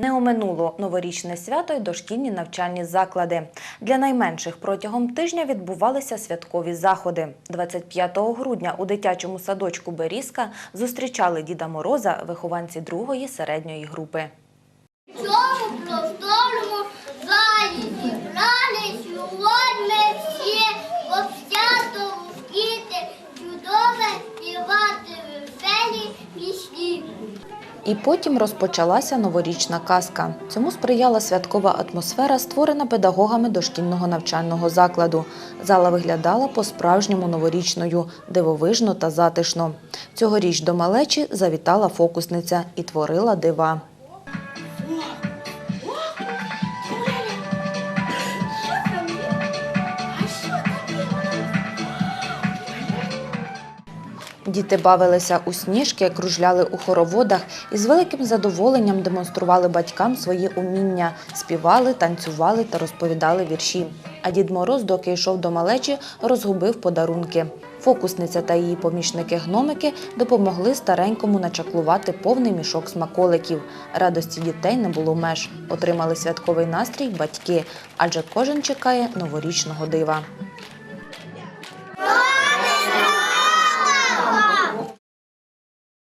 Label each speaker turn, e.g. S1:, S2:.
S1: Не оминуло новорічне свято й дошкільні навчальні заклади. Для найменших протягом тижня відбувалися святкові заходи. 25 грудня у дитячому садочку Берізка зустрічали Діда Мороза вихованці другої середньої групи.
S2: В цьому просторому залі зібрали чудове співати веселі пісні.
S1: І потім розпочалася новорічна казка. Цьому сприяла святкова атмосфера, створена педагогами дошкільного навчального закладу. Зала виглядала по-справжньому новорічною, дивовижно та затишно. Цьогоріч до малечі завітала фокусниця і творила дива. Діти бавилися у сніжки, кружляли у хороводах і з великим задоволенням демонстрували батькам свої уміння, співали, танцювали та розповідали вірші. А Дід Мороз, доки йшов до малечі, розгубив подарунки. Фокусниця та її помічники-гномики допомогли старенькому начаклувати повний мішок смаколиків. Радості дітей не було меж. Отримали святковий настрій батьки, адже кожен чекає новорічного дива.